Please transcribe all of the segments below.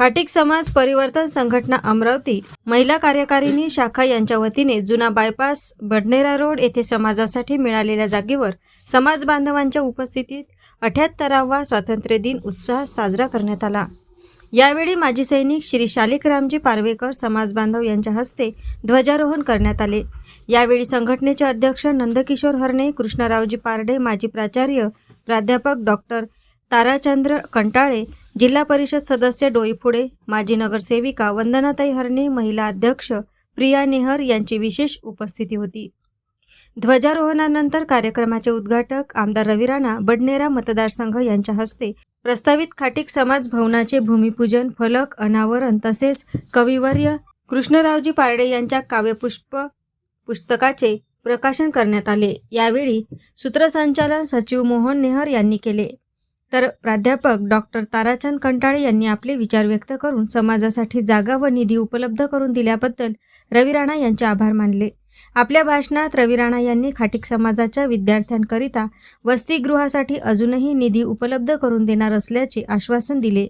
खाटिक समाज परिवर्तन संघटना अमरावती महिला कार्यकारिणी शाखा यांच्या वतीने जुना बायपास बडनेरा रोड येथे समाजासाठी मिळालेल्या जागेवर समाज बांधवांच्या उपस्थितीत अठ्याहत्तरावा स्वातंत्र्य दिन उत्साहात साजरा करण्यात आला. यावेळी माजी सैनिक श्री शालिकरामजी पारवेकर समाज बांधव यांच्या हस्ते ध्वजारोहण करण्यात आले. यावेळी संघटनेचे अध्यक्ष नंदकिशोर हरणे कृष्णरावजी पारडे माजी प्राचार्य प्राध्यापक डॉक्टर ताराचंद्र कंटाळे जिल्हा परिषद सदस्य डोईफुडे माजी नगरसेविका वंदनाताई हरणे महिला अध्यक्ष प्रिया नेहर यांची विशेष उपस्थिती होती. ध्वजारोहणानंतर कार्यक्रमाचे उद्घाटक आमदार रवी राणा बडनेरा मतदारसंघ यांच्या हस्ते प्रस्तावित खाटिक समाज भवनाचे भूमिपूजन फलक अनावरण तसेच कविवर्य कृष्णरावजी पारडे यांच्या काव्यपुष्प पुस्तकाचे प्रकाशन करण्यात आले. यावेळी सूत्रसंचालन सचिव मोहन नेहर यांनी केले. तर प्राध्यापक डॉक्टर ताराचंद कंटाळे यांनी आपले विचार व्यक्त करून समाजासाठी जागा व निधी उपलब्ध करून दिल्याबद्दल रवी राणा यांचे आभार मानले. आपल्या भाषणात रवी राणा यांनी खाटिक समाजाच्या विद्यार्थ्यांकरिता वसतिगृहासाठी अजूनही निधी उपलब्ध करून देणार असल्याचे आश्वासन दिले.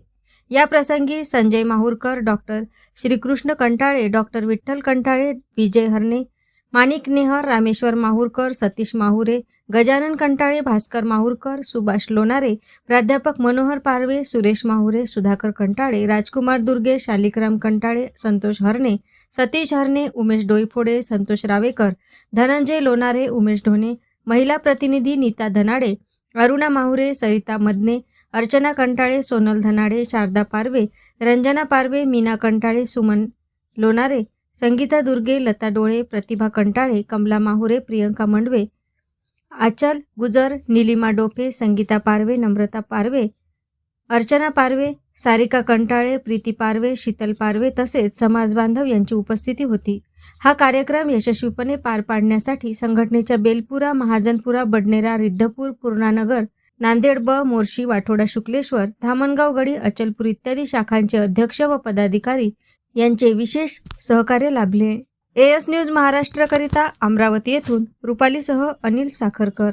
या प्रसंगी संजय माहूरकर डॉक्टर श्रीकृष्ण कंटाळे डॉक्टर विठ्ठल कंटाळे विजय हरणे माणिक नेहर रामेश्वर माहूरकर सतीश माहुरे गजानन कंटाळे भास्कर माहूरकर सुभाष लोणारे प्राध्यापक मनोहर पारवे सुरेश माहुरे सुधाकर कंटाळे राजकुमार दुर्गे शालिकराम कंटाळे संतोष हरणे सतीश हरणे उमेश डोईफोडे संतोष रावेकर धनंजय लोणारे उमेश ढोणे महिला प्रतिनिधी नीता धनाडे अरुणा माहुरे सरिता मदने अर्चना कंटाळे सोनल धनाडे शारदा पारवे रंजना पारवे मीना कंटाळे सुमन लोणारे संगीता दुर्गे लता डोळे प्रतिभा कंटाळे कमला माहुरे प्रियंका मंडवे आचल गुजर निलिमा डोफे संगीता पारवे नम्रता पारवे अर्चना पारवे सारिका कंटाळे प्रीती पारवे शीतल पारवे तसेच समाज बांधव यांची उपस्थिती होती. हा कार्यक्रम यशस्वीपणे पार पाडण्यासाठी संघटनेच्या बेलपुरा महाजनपुरा बडनेरा रिद्धपूर पूर्णानगर नांदेड ब मोर्शी वाठोडा शुक्लेश्वर धामणगाव गडी अचलपूर इत्यादी शाखांचे अध्यक्ष व पदाधिकारी यांचे विशेष सहकार्य लाभले. एएस न्यूज महाराष्ट्रकरिता अमरावती येथून रुपालीसह अनिल साखरकर.